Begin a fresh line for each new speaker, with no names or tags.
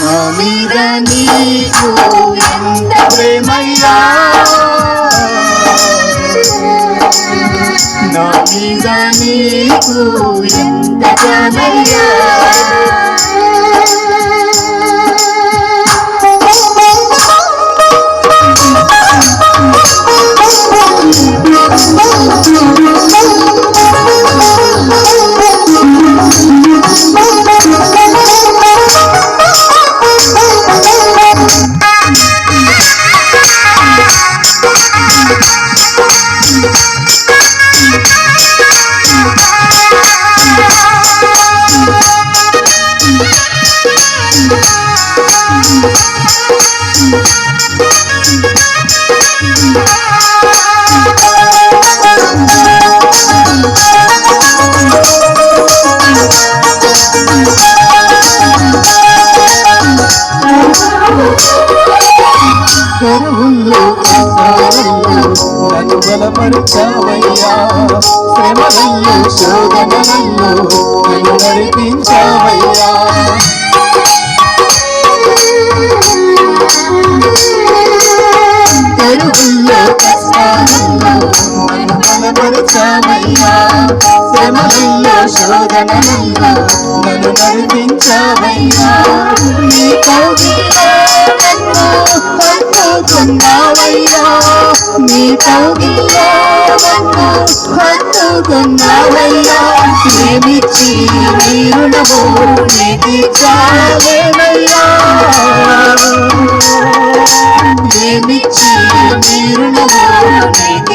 నా మీద నీకు ఎంత ప్రేమయ్యా? నా మీద నీకు ఎంత ప్రేమయ్యా? కరువుల్లో కష్టాలలో నన్ను నడిపించావయ్యా. శ్రమలలో నన్ను నడిపించావయ్యా. నీ కౌగిల్లో నన్ను హత్తుకున్నావయ్యా. నీ కౌగిల్లో నన్ను హత్తుకున్నావయ్యా. ఏమిచ్చి నీ రుణము నీకు ఏమిచ్చి నీ రుణము నీకు